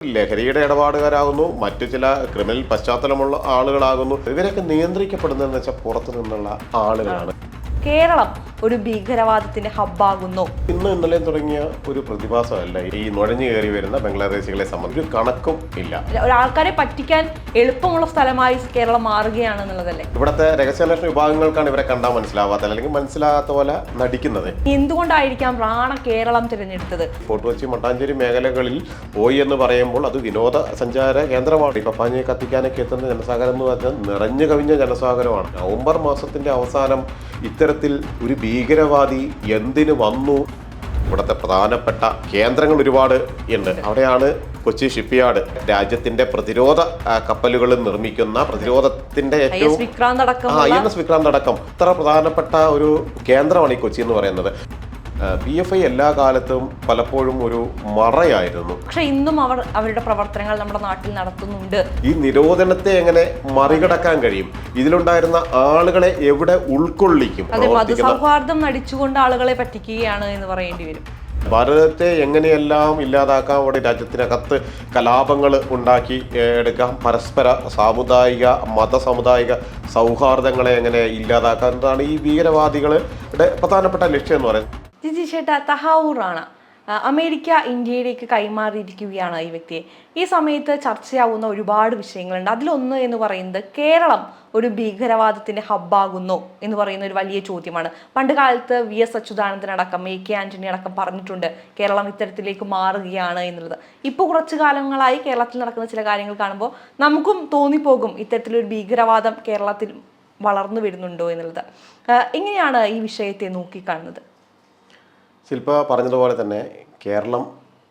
ലഹരിയുടെ ഇടപാടുകാരാകുന്നു മറ്റു ചില ക്രിമിനൽ പശ്ചാത്തലമുള്ള ആളുകളാകുന്നു. ഇവരൊക്കെ നിയന്ത്രിക്കപ്പെടുന്നതെന്ന് വെച്ചാൽ പുറത്തു നിന്നുള്ള ആളുകളാണ്. കേരളം ഒരു ഭീകരവാദത്തിന്റെ ഹബ്ബാകുന്നു. ഇന്ന് ഇന്നലെ തുടങ്ങിയ ഒരു പ്രതിഭാസമല്ല ഈ നുഴഞ്ഞു കയറി വരുന്ന ബംഗ്ലാദേശികളെ സംബന്ധിച്ച് കണക്കും ഇല്ല. ഒരാൾക്കാരെ പറ്റിക്കാൻ എളുപ്പമുള്ള സ്ഥലമായി കേരളം മാറുകയാണെന്നുള്ളതല്ലേ ഇവിടുത്തെ രഹസ്യാന്വേഷണ വിഭാഗങ്ങൾക്കാണ് ഇവരെ കണ്ടാൽ മനസ്സിലാവാത്തത് അല്ലെങ്കിൽ മനസ്സിലാകാത്ത പോലെ നടിക്കുന്നത്. എന്തുകൊണ്ടായിരിക്കാം റാണ കേരളം തിരഞ്ഞെടുത്തത്? ഫോർട്ട് കൊച്ചി മട്ടാഞ്ചേരി മേഖലകളിൽ പോയി എന്ന് പറയുമ്പോൾ അത് വിനോദ സഞ്ചാര കേന്ദ്രമാണ്. ഈ പപ്പാഞ്ഞിയെ കത്തിക്കാനൊക്കെ എത്തുന്ന ജനസാഗരം എന്ന് പറഞ്ഞാൽ നിറഞ്ഞു കവിഞ്ഞ ജനസാഗരമാണ്. നവംബർ മാസത്തിന്റെ അവസാനം ഇത്തരത്തിൽ ഒരു ഭീകരവാദി എന്തിനു വന്നു? ഇവിടുത്തെ പ്രധാനപ്പെട്ട കേന്ദ്രങ്ങൾ ഒരുപാട് ഉണ്ട്. അവിടെയാണ് കൊച്ചി ഷിപ്പ്യാർഡ്. രാജ്യത്തിന്റെ പ്രതിരോധ കപ്പലുകൾ നിർമ്മിക്കുന്ന പ്രതിരോധത്തിന്റെ ഏറ്റവും വിക്രാന്ത് ആ ഐ എൻ എസ് വിക്രാന്ത് അടക്കം. ഇത്ര പ്രധാനപ്പെട്ട ഒരു കേന്ദ്രമാണ് ഈ കൊച്ചി എന്ന് പറയുന്നത്. പി എഫ് ഐ എല്ലാ കാലത്തും പലപ്പോഴും ഒരു മറയായിരുന്നു. പക്ഷെ ഇന്നും അവർ അവരുടെ പ്രവർത്തനങ്ങൾ നമ്മുടെ നാട്ടിൽ നടത്തുന്നുണ്ട്. ഈ നിരോധനത്തെ എങ്ങനെ മറികടക്കാൻ കഴിയും? ഇതിലുണ്ടായിരുന്ന ആളുകളെ എവിടെ ഉൾക്കൊള്ളിക്കും? അതെ മതസൗഹാർദ്ദം നടിച്ചുകൊണ്ട് ആളുകളെ പറ്റിക്കുകയാണ് എന്ന് പറയേണ്ടി വരും. ഭാരതത്തെ എങ്ങനെയെല്ലാം ഇല്ലാതാക്കാം? അവിടെ രാജ്യത്തിനകത്ത് കലാപങ്ങൾ ഉണ്ടാക്കി എടുക്കാം. പരസ്പര സാമുദായിക മത സാമുദായിക സൗഹാർദ്ദങ്ങളെ എങ്ങനെ ഇല്ലാതാക്കാം എന്നതാണ് ഈ ഭീകരവാദികളുടെ പ്രധാനപ്പെട്ട ലക്ഷ്യം എന്ന് പറയുന്നത്. ജിജി ചേട്ടാ തഹാവൂറാണ്. ആണ് അമേരിക്ക ഇന്ത്യയിലേക്ക് കൈമാറിയിരിക്കുകയാണ് ഈ വ്യക്തിയെ ഈ സമയത്ത് ചർച്ചയാവുന്ന ഒരുപാട് വിഷയങ്ങളുണ്ട്. അതിലൊന്ന് എന്ന് പറയുന്നത് കേരളം ഒരു ഭീകരവാദത്തിന്റെ ഹബ്ബാകുന്നു എന്ന് പറയുന്ന ഒരു വലിയ ചോദ്യമാണ്. പണ്ട് കാലത്ത് വി എസ് അച്യുതാനന്ദനടക്കം എ കെ ആന്റണി അടക്കം പറഞ്ഞിട്ടുണ്ട് കേരളം ഇത്തരത്തിലേക്ക് മാറുകയാണ് എന്നുള്ളത്. ഇപ്പോൾ കുറച്ചു കാലങ്ങളായി കേരളത്തിൽ നടക്കുന്ന ചില കാര്യങ്ങൾ കാണുമ്പോൾ നമുക്കും തോന്നിപ്പോകും ഇത്തരത്തിലൊരു ഭീകരവാദം കേരളത്തിൽ വളർന്നു വരുന്നുണ്ടോ എന്നുള്ളത്. എങ്ങനെയാണ് ഈ വിഷയത്തെ നോക്കിക്കാണുന്നത്? ശില്പ പറഞ്ഞതുപോലെ തന്നെ കേരളം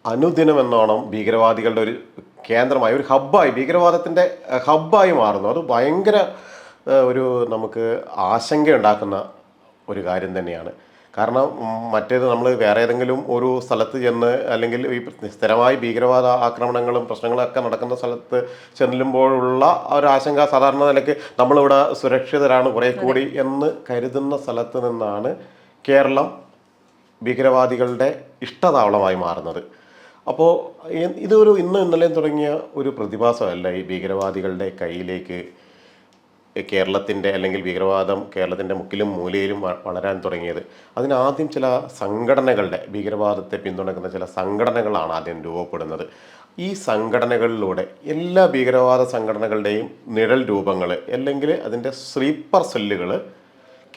അനുദിനം എന്നോണം ഭീകരവാദികളുടെ ഒരു കേന്ദ്രമായി ഒരു ഹബ്ബായി ഭീകരവാദത്തിന്റെ ഹബ്ബായി മാറുന്നു. അത് ഭയങ്കര ഒരു നമുക്ക് ആശങ്കയുണ്ടാക്കുന്ന ഒരു കാര്യം തന്നെയാണ്. കാരണം മറ്റേത് നമ്മൾ വേറെ ഏതെങ്കിലും ഒരു സ്ഥലത്ത് ചെന്ന് അല്ലെങ്കിൽ ഈ സ്ഥിരമായി ഭീകരവാദ ആക്രമണങ്ങളും പ്രശ്നങ്ങളൊക്കെ നടക്കുന്ന സ്ഥലത്ത് ചെല്ലുമ്പോഴുള്ള ഒരു ആശങ്ക സാധാരണ നിലയ്ക്ക് നമ്മളിവിടെ സുരക്ഷിതരാണ് കുറേ കൂടി എന്ന് കരുതുന്ന സ്ഥലത്ത് നിന്നാണ് കേരളം ഭീകരവാദികളുടെ ഇഷ്ടതാവളമായി മാറുന്നത്. അപ്പോൾ ഇതൊരു ഇന്ന് ഇന്നലെയും തുടങ്ങിയ ഒരു പ്രതിഭാസമല്ല ഈ ഭീകരവാദികളുടെ കയ്യിലേക്ക് കേരളത്തിന്റെ അല്ലെങ്കിൽ ഭീകരവാദം കേരളത്തിന്റെ മുക്കിലും മൂലയിലും വളരാൻ തുടങ്ങിയത്. അതിനാദ്യം ചില സംഘടനകളുടെ ഭീകരവാദത്തെ പിന്തുണക്കുന്ന ചില സംഘടനകളാണ് ആദ്യം രൂപപ്പെടുന്നത്. ഈ സംഘടനകളിലൂടെ എല്ലാ ഭീകരവാദ സംഘടനകളുടെയും നിഴൽ രൂപങ്ങൾ അല്ലെങ്കിൽ അതിന്റെ സ്ലീപ്പർ സെല്ലുകൾ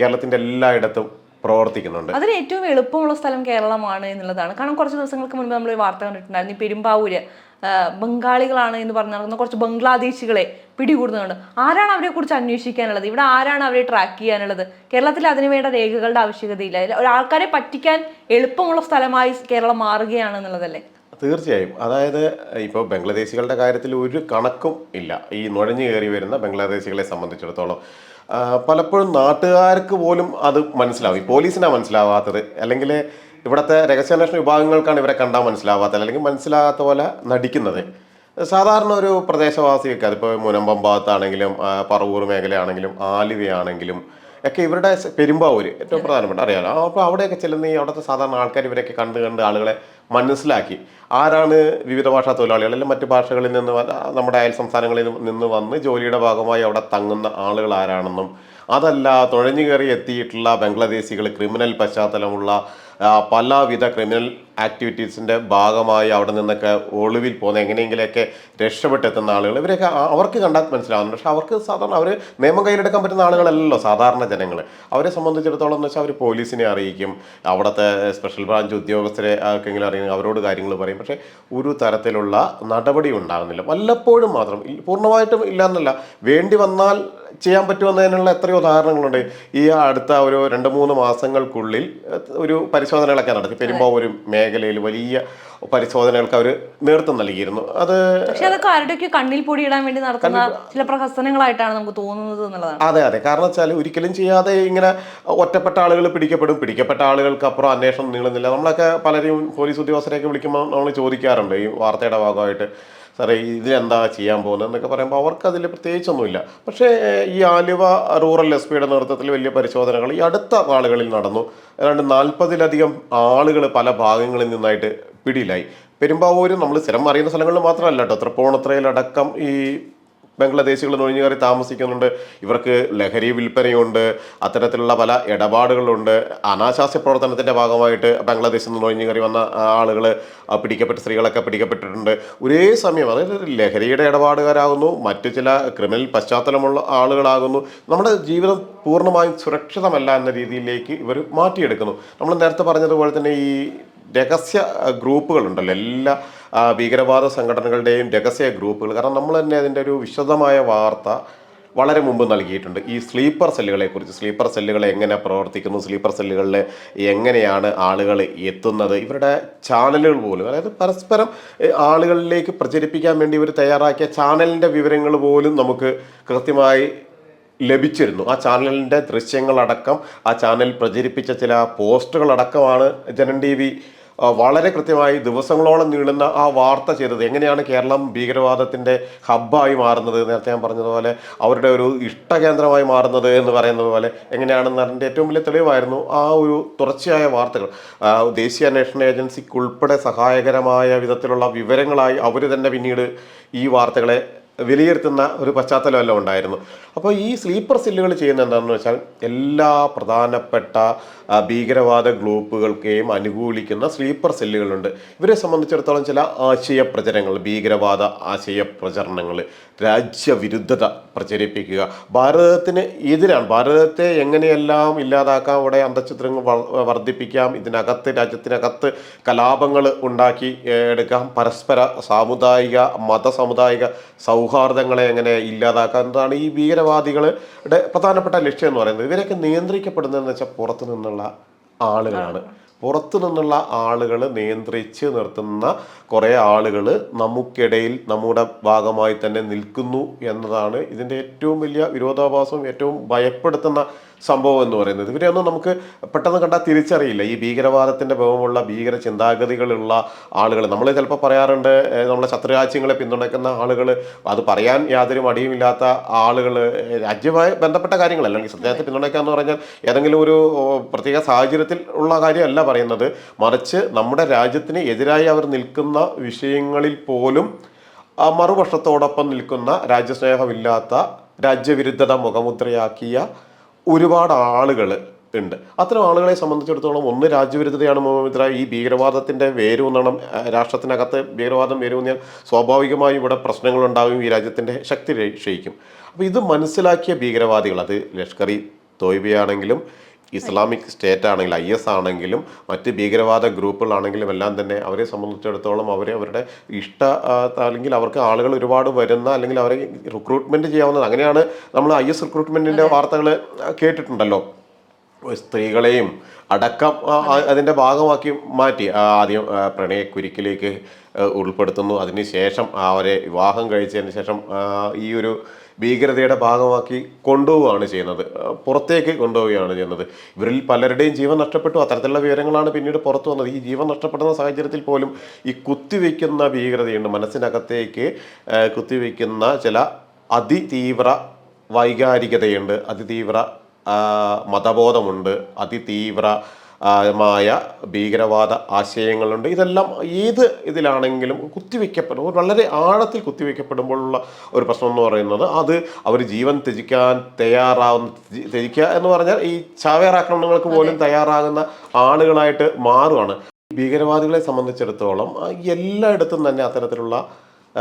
കേരളത്തിന്റെ എല്ലായിടത്തും പ്രവർത്തിക്കുന്നുണ്ട്. അതിന് ഏറ്റവും എളുപ്പമുള്ള സ്ഥലം കേരളമാണ് എന്നുള്ളതാണ്. കാരണം കുറച്ച് ദിവസങ്ങൾക്ക് മുൻപ് നമ്മൾ വാർത്ത കണ്ടിട്ടുണ്ടായിരുന്നു. പെരുമ്പാവൂര് ബംഗാളികളാണ് എന്ന് പറഞ്ഞു നടക്കുന്ന കുറച്ച് ബംഗ്ലാദേശികളെ പിടികൂടുന്നുണ്ട്. ആരാണ് അവരെ കുറിച്ച് അന്വേഷിക്കാനുള്ളത്? ഇവിടെ ആരാണ് അവരെ ട്രാക്ക് ചെയ്യാനുള്ളത്? കേരളത്തിൽ അതിന് വേണ്ട രേഖകളുടെ ആവശ്യകതയില്ല. ഒരാൾക്കാരെ പറ്റിക്കാൻ എളുപ്പമുള്ള സ്ഥലമായി കേരളം മാറുകയാണ് എന്നുള്ളതല്ലേ? തീർച്ചയായും. അതായത് ഇപ്പോൾ ബംഗ്ലാദേശികളുടെ കാര്യത്തിൽ ഒരു കണക്കും ഇല്ല. ഈ നുഴഞ്ഞു കയറി വരുന്ന ബംഗ്ലാദേശികളെ സംബന്ധിച്ചിടത്തോളം. പലപ്പോഴും നാട്ടുകാർക്ക് പോലും അത് മനസ്സിലാവും. ഈ പോലീസിനാണ് മനസ്സിലാവാത്തത്. അല്ലെങ്കിൽ ഇവിടുത്തെ രഹസ്യാന്വേഷണ വിഭാഗങ്ങൾക്കാണ് ഇവരെ കണ്ടാൽ മനസ്സിലാവാത്തത്. അല്ലെങ്കിൽ മനസ്സിലാകാത്ത പോലെ നടിക്കുന്നത്. സാധാരണ ഒരു പ്രദേശവാസിയൊക്കെ അതിപ്പോൾ മുനമ്പം ഭാഗത്താണെങ്കിലും പറവൂർ മേഖലയാണെങ്കിലും ആലുവയാണെങ്കിലും ഒക്കെ ഇവരുടെ പെരുമ്പാവൂർ ഏറ്റവും പ്രധാനപ്പെട്ട അറിയാലോ. അപ്പോൾ അവിടെയൊക്കെ ചെല്ലുന്ന ഈ അവിടുത്തെ സാധാരണ ആൾക്കാർ ഇവരൊക്കെ കണ്ട് കണ്ട് ആളുകളെ മനസ്സിലാക്കി. ആരാണ് വിവിധ ഭാഷാ തൊഴിലാളികൾ? അല്ലെങ്കിൽ മറ്റു ഭാഷകളിൽ നിന്ന് നമ്മുടെ അയൽ സംസ്ഥാനങ്ങളിൽ നിന്ന് വന്ന് ജോലിയുടെ ഭാഗമായി അവിടെ തങ്ങുന്ന ആളുകൾ ആരാണെന്നും അതല്ല തുഴഞ്ഞു കയറി എത്തിയിട്ടുള്ള ബംഗ്ലാദേശികൾ ക്രിമിനൽ പശ്ചാത്തലമുള്ള പലവിധ ക്രിമിനൽ ആക്ടിവിറ്റീസിന്റെ ഭാഗമായി അവിടെ നിന്നൊക്കെ ഒളിവിൽ പോകുന്ന എങ്ങനെയെങ്കിലൊക്കെ രക്ഷപ്പെട്ടെത്തുന്ന ആളുകൾ ഇവരൊക്കെ അവർക്ക് കണ്ടാൽ മനസ്സിലാവുന്നുണ്ട്. പക്ഷേ അവർക്ക് സാധാരണ അവർ നിയമം കയ്യിലെടുക്കാൻ പറ്റുന്ന ആളുകളല്ലല്ലോ സാധാരണ ജനങ്ങൾ. അവരെ സംബന്ധിച്ചിടത്തോളം എന്ന് വെച്ചാൽ അവർ പോലീസിനെ അറിയിക്കും അവിടുത്തെ സ്പെഷ്യൽ ബ്രാഞ്ച് ഉദ്യോഗസ്ഥരെ ആർക്കെങ്കിലും അറിയും അവരോട് കാര്യങ്ങൾ പറയും. പക്ഷേ ഒരു തരത്തിലുള്ള നടപടി ഉണ്ടാകുന്നില്ല. വല്ലപ്പോഴും മാത്രം പൂർണമായിട്ടും ഇല്ലാന്നല്ല. വേണ്ടി വന്നാൽ ചെയ്യാൻ പറ്റുമെന്നതിനുള്ള എത്രയോ ഉദാഹരണങ്ങളുണ്ട്. ഈ അടുത്ത ഒരു രണ്ട് മൂന്ന് മാസങ്ങൾക്കുള്ളിൽ ഒരു ഒരു പരിശോധനകളൊക്കെ നടത്തി. പെരുമ്പാവൂർ മേഖലയിൽ വലിയ പരിശോധനകൾക്ക് അവർ നേതൃത്വം നൽകിയിരുന്നു. അത് പക്ഷെ അതൊക്കെ ആരുടെയൊക്കെ കണ്ണിൽ പൊടിയിടാൻ വേണ്ടി നടത്തുന്ന ചില പ്രഹസനങ്ങളായിട്ടാണ് നമുക്ക് തോന്നുന്നത് എന്നുള്ളതാണ്. അതെ അതെ. കാരണം വെച്ചാൽ ഒരിക്കലും ചെയ്യാതെ ഇങ്ങനെ ഒറ്റപ്പെട്ട ആളുകൾ പിടിക്കപ്പെടും. പിടിക്കപ്പെട്ട ആളുകൾക്ക് അപ്പുറം അന്വേഷണം നീളുന്നില്ല. നമ്മളൊക്കെ പലരെയും പോലീസ് ഉദ്യോഗസ്ഥരെയൊക്കെ വിളിക്കുമ്പോൾ നമ്മൾ ചോദിക്കാറുണ്ട് ഈ വാർത്തയുടെ ഭാഗമായിട്ട്. സാറേ ഇതിലെന്താ ചെയ്യാൻ പോകുന്നത് എന്നൊക്കെ പറയുമ്പോൾ അവർക്ക് അതിൽ പ്രത്യേകിച്ചൊന്നുമില്ല. പക്ഷേ ഈ ആലുവ റൂറൽ എസ് പിയുടെ നേതൃത്വത്തിൽ വലിയ പരിശോധനകൾ ഈ അടുത്ത നാളുകളിൽ നടന്നു. ഏതാണ്ട് നാൽപ്പതിലധികം ആളുകൾ പല ഭാഗങ്ങളിൽ നിന്നായിട്ട് പിടിയിലായി. പെരുമ്പാവൂരും നമ്മൾ സ്ഥിരം അറിയുന്ന സ്ഥലങ്ങളിൽ മാത്രമല്ല കേട്ടോ. തൃപ്പൂണിത്രയിലടക്കം ഈ ബംഗ്ലാദേശികൾ നുഴഞ്ഞുകയറി താമസിക്കുന്നുണ്ട്. ഇവർക്ക് ലഹരി വിൽപ്പനയുണ്ട്. അത്തരത്തിലുള്ള പല ഇടപാടുകളുണ്ട്. അനാശാസ്യ പ്രവർത്തനത്തിന്റെ ഭാഗമായിട്ട് ബംഗ്ലാദേശിൽ നിന്ന് നുഴഞ്ഞുകയറി വന്ന ആളുകൾ പിടിക്കപ്പെട്ട സ്ത്രീകളൊക്കെ പിടിക്കപ്പെട്ടിട്ടുണ്ട്. ഒരേ സമയം അതായത് ലഹരിയുടെ ഇടപാടുകാരാകുന്നു മറ്റു ചില ക്രിമിനൽ പശ്ചാത്തലമുള്ള ആളുകളാകുന്നു. നമ്മുടെ ജീവിതം പൂർണമായും സുരക്ഷിതമല്ല എന്ന രീതിയിലേക്ക് ഇവർ മാറ്റിയെടുക്കുന്നു. നമ്മൾ നേരത്തെ പറഞ്ഞതുപോലെ തന്നെ ഈ രഹസ്യ ഗ്രൂപ്പുകളുണ്ടല്ലോ. എല്ലാ ഭീകരവാദ സംഘടനകളുടെയും രഹസ്യ ഗ്രൂപ്പുകൾ. കാരണം നമ്മൾ തന്നെ അതിന്റെ ഒരു വിശദമായ വാർത്ത വളരെ മുമ്പ് നൽകിയിട്ടുണ്ട്. ഈ സ്ലീപ്പർ സെല്ലുകളെ കുറിച്ച് സ്ലീപ്പർ സെല്ലുകൾ എങ്ങനെ പ്രവർത്തിക്കുന്നു സ്ലീപ്പർ സെല്ലുകളിൽ എങ്ങനെയാണ് ആളുകൾ എത്തുന്നത് ഇവരുടെ ചാനലുകൾ പോലും അതായത് പരസ്പരം ആളുകളിലേക്ക് പ്രചരിപ്പിക്കാൻ വേണ്ടി ഇവർ തയ്യാറാക്കിയ ചാനലിന്റെ വിവരങ്ങൾ പോലും നമുക്ക് കൃത്യമായി ലഭിച്ചിരുന്നു. ആ ചാനലിന്റെ ദൃശ്യങ്ങളടക്കം ആ ചാനൽ പ്രചരിപ്പിച്ച ചില പോസ്റ്റുകളടക്കമാണ് ജനൻ ടി വി വളരെ കൃത്യമായി ദിവസങ്ങളോളം നീളുന്ന ആ വാർത്ത ചെയ്തത്. എങ്ങനെയാണ് കേരളം ഭീകരവാദത്തിന്റെ ഹബ്ബായി മാറുന്നത്? നേരത്തെ ഞാൻ പറഞ്ഞതുപോലെ അവരുടെ ഒരു ഇഷ്ടകേന്ദ്രമായി മാറുന്നത് എന്ന് പറയുന്നത് പോലെ എങ്ങനെയാണെന്ന് അതിന്റെ ഏറ്റവും വലിയ തെളിവായിരുന്നു ആ ഒരു തുടർച്ചയായ വാർത്തകൾ. ദേശീയ അന്വേഷണ ഏജൻസിക്ക് ഉൾപ്പെടെ സഹായകരമായ വിധത്തിലുള്ള വിവരങ്ങളായി അവർ തന്നെ പിന്നീട് ഈ വാർത്തകളെ വിലയിരുത്തുന്ന ഒരു പശ്ചാത്തലമെല്ലാം ഉണ്ടായിരുന്നു. അപ്പോൾ ഈ സ്ലീപ്പർ സെല്ലുകൾ ചെയ്യുന്ന എന്താണെന്ന് വെച്ചാൽ എല്ലാ പ്രധാനപ്പെട്ട ഭീകരവാദ ഗ്രൂപ്പുകൾക്കെയും അനുകൂലിക്കുന്ന സ്ലീപ്പർ സെല്ലുകളുണ്ട് ഇവരെ സംബന്ധിച്ചിടത്തോളം ചില ആശയ പ്രചരണങ്ങൾ ഭീകരവാദ ആശയ പ്രചരണങ്ങൾ രാജ്യവിരുദ്ധത പ്രചരിപ്പിക്കുക. ഭാരതത്തിന് എതിരാണ്. ഭാരതത്തെ എങ്ങനെയെല്ലാം ഇല്ലാതാക്കാം ഇവിടെ അന്തചിത്രങ്ങൾ വർദ്ധിപ്പിക്കാം ഇതിനകത്ത് രാജ്യത്തിനകത്ത് കലാപങ്ങൾ ഉണ്ടാക്കി എടുക്കാം പരസ്പര സാമുദായിക മത സാമുദായിക സൗഹാർദ്ദങ്ങളെ എങ്ങനെ ഇല്ലാതാക്കാം എന്നതാണ് ഈ ഭീകരവാദികളുടെ പ്രധാനപ്പെട്ട ലക്ഷ്യം എന്ന് പറയുന്നത് ഇവരൊക്കെ നിയന്ത്രിക്കപ്പെടുന്നതെന്ന് വെച്ചാൽ പുറത്തു നിന്നുള്ള ആളുകളാണ്. പുറത്തു നിന്നുള്ള ആളുകൾ നിയന്ത്രിച്ച് നിർത്തുന്ന കുറേ ആളുകൾ നമുക്കിടയിൽ നമ്മുടെ ഭാഗമായി തന്നെ നിൽക്കുന്നു എന്നതാണ് ഇതിന്റെ ഏറ്റവും വലിയ വിരോധാഭാസവും ഏറ്റവും ഭയപ്പെടുത്തുന്ന സംഭവം എന്ന് പറയുന്നത്. ഇവരെയൊന്നും നമുക്ക് പെട്ടെന്ന് കണ്ടാൽ തിരിച്ചറിയില്ല. ഈ ഭീകരവാദത്തിന്റെ ഭവമുള്ള ഭീകര ചിന്താഗതികളുള്ള ആളുകൾ നമ്മൾ ചിലപ്പോൾ പറയാറുണ്ട് നമ്മളെ ശത്രുരാജ്യങ്ങളെ പിന്തുണയ്ക്കുന്ന ആളുകൾ അത് പറയാൻ യാതൊരു മടിയുമില്ലാത്ത ആളുകൾ രാജ്യമായി ബന്ധപ്പെട്ട കാര്യങ്ങൾ അല്ലെങ്കിൽ സത്യത്തെ പിന്തുണയ്ക്കുക എന്ന് പറഞ്ഞാൽ ഏതെങ്കിലും ഒരു പ്രത്യേക സാഹചര്യത്തിൽ ഉള്ള കാര്യമല്ല പറയുന്നത്. മറിച്ച് നമ്മുടെ രാജ്യത്തിന് എതിരായി അവർ നിൽക്കുന്ന വിഷയങ്ങളിൽ പോലും മറുപക്ഷത്തോടൊപ്പം നിൽക്കുന്ന രാജ്യസ്നേഹമില്ലാത്ത രാജ്യവിരുദ്ധത മുഖമുദ്രയാക്കിയ ഒരുപാട് ആളുകൾ ഉണ്ട്. അത്തരം ആളുകളെ സംബന്ധിച്ചിടത്തോളം ഒന്ന് രാജ്യവിരുദ്ധതയാണ് മുഖമുദ്ര ഈ ഭീകരവാദത്തിന്റെ വേരൂന്നണം രാഷ്ട്രത്തിനകത്ത് ഭീകരവാദം വേരൂന്നിയാൽ സ്വാഭാവികമായും ഇവിടെ പ്രശ്നങ്ങളുണ്ടാകും ഈ രാജ്യത്തിന്റെ ശക്തി ക്ഷയി- ക്ഷയിക്കും അപ്പോൾ ഇത് മനസ്സിലാക്കിയ ഭീകരവാദികൾ അത് ലഷ്കർ തോയ്ബയാണെങ്കിലും ഇസ്ലാമിക് സ്റ്റേറ്റ് ആണെങ്കിലും ഐ എസ് ആണെങ്കിലും മറ്റ് ഭീകരവാദ ഗ്രൂപ്പുകളാണെങ്കിലും എല്ലാം തന്നെ അവരെ സംബന്ധിച്ചിടത്തോളം അവരെ അവരുടെ ഇഷ്ട അല്ലെങ്കിൽ അവർക്ക് ആളുകൾ ഒരുപാട് വരുന്ന അല്ലെങ്കിൽ അവരെ റിക്രൂട്ട്മെന്റ് ചെയ്യാവുന്നത് അങ്ങനെയാണ് നമ്മൾ ഐ എസ് റിക്രൂട്ട്മെന്റിന്റെ വാർത്തകൾ കേട്ടിട്ടുണ്ടല്ലോ. സ്ത്രീകളെയും അടക്കം അതിന്റെ ഭാഗമാക്കി മാറ്റി. ആദ്യം പ്രണയക്കുരുക്കിലേക്ക് ഉൾപ്പെടുത്തുന്നു. അതിനുശേഷം അവരെ വിവാഹം കഴിച്ചതിന് ശേഷം ഈ ഒരു ഭീകരതയുടെ ഭാഗമാക്കി കൊണ്ടുപോവുകയാണ് ചെയ്യുന്നത്. പുറത്തേക്ക് കൊണ്ടുപോവുകയാണ് ചെയ്യുന്നത്. ഇവരിൽ പലരുടെയും ജീവൻ നഷ്ടപ്പെട്ടു. അത്തരത്തിലുള്ള വിവരങ്ങളാണ് പിന്നീട് പുറത്തു വന്നത്. ഈ ജീവൻ നഷ്ടപ്പെടുന്ന സാഹചര്യത്തിൽ പോലും ഈ കുത്തിവെക്കുന്ന ഭീകരതയുണ്ട്. മനസ്സിനകത്തേക്ക് കുത്തിവെക്കുന്ന ചില അതിതീവ്ര വൈകാരികതയുണ്ട്. അതിതീവ്ര മതബോധമുണ്ട്. അതിതീവ്ര മായ ഭീകരവാദ ആശയങ്ങളുണ്ട്. ഇതെല്ലാം ഏത് ഇതിലാണെങ്കിലും കുത്തിവെക്കപ്പെടും. വളരെ ആഴത്തിൽ കുത്തിവെക്കപ്പെടുമ്പോഴുള്ള ഒരു പ്രശ്നം എന്ന് പറയുന്നത് അത് അവർ ജീവൻ ത്യജിക്കാൻ തയ്യാറാവുന്ന ത്യജി- ത്യജിക്കുക എന്ന് പറഞ്ഞാൽ ഈ ചാവേറാക്രമണങ്ങൾക്ക് പോലും തയ്യാറാകുന്ന ആളുകളായിട്ട് മാറുകയാണ് ഭീകരവാദികളെ സംബന്ധിച്ചിടത്തോളം എല്ലായിടത്തും തന്നെ അത്തരത്തിലുള്ള